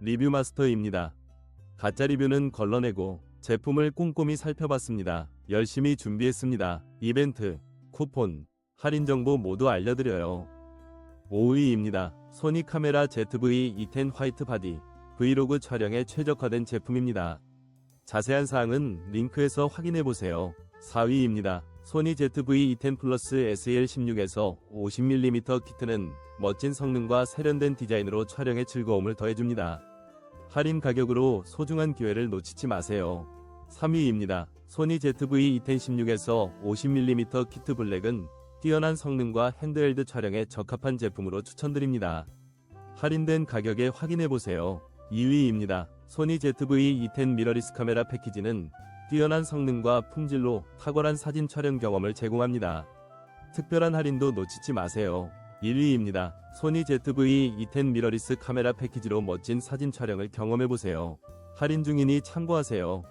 리뷰 마스터입니다. 가짜 리뷰는 걸러내고 제품을 꼼꼼히 살펴봤습니다. 열심히 준비했습니다. 이벤트, 쿠폰, 할인 정보 모두 알려드려요. 5위입니다. 소니 카메라 ZV-E10 화이트 바디 브이로그 촬영에 최적화된 제품입니다. 자세한 사항은 링크에서 확인해보세요. 4위입니다. 소니 ZV-E10 플러스 SL16에서 50mm 키트는 멋진 성능과 세련된 디자인으로 촬영의 즐거움을 더해줍니다. 할인 가격으로 소중한 기회를 놓치지 마세요. 3위입니다. 소니 ZV-E10 16에서 50mm 키트 블랙은 뛰어난 성능과 핸드헬드 촬영에 적합한 제품으로 추천드립니다. 할인된 가격에 확인해보세요. 2위입니다. 소니 ZV-E10 미러리스 카메라 패키지는 뛰어난 성능과 품질로 탁월한 사진 촬영 경험을 제공합니다. 특별한 할인도 놓치지 마세요. 1위입니다. 소니 ZV-E10 미러리스 카메라 패키지로 멋진 사진 촬영을 경험해보세요. 할인 중이니 참고하세요.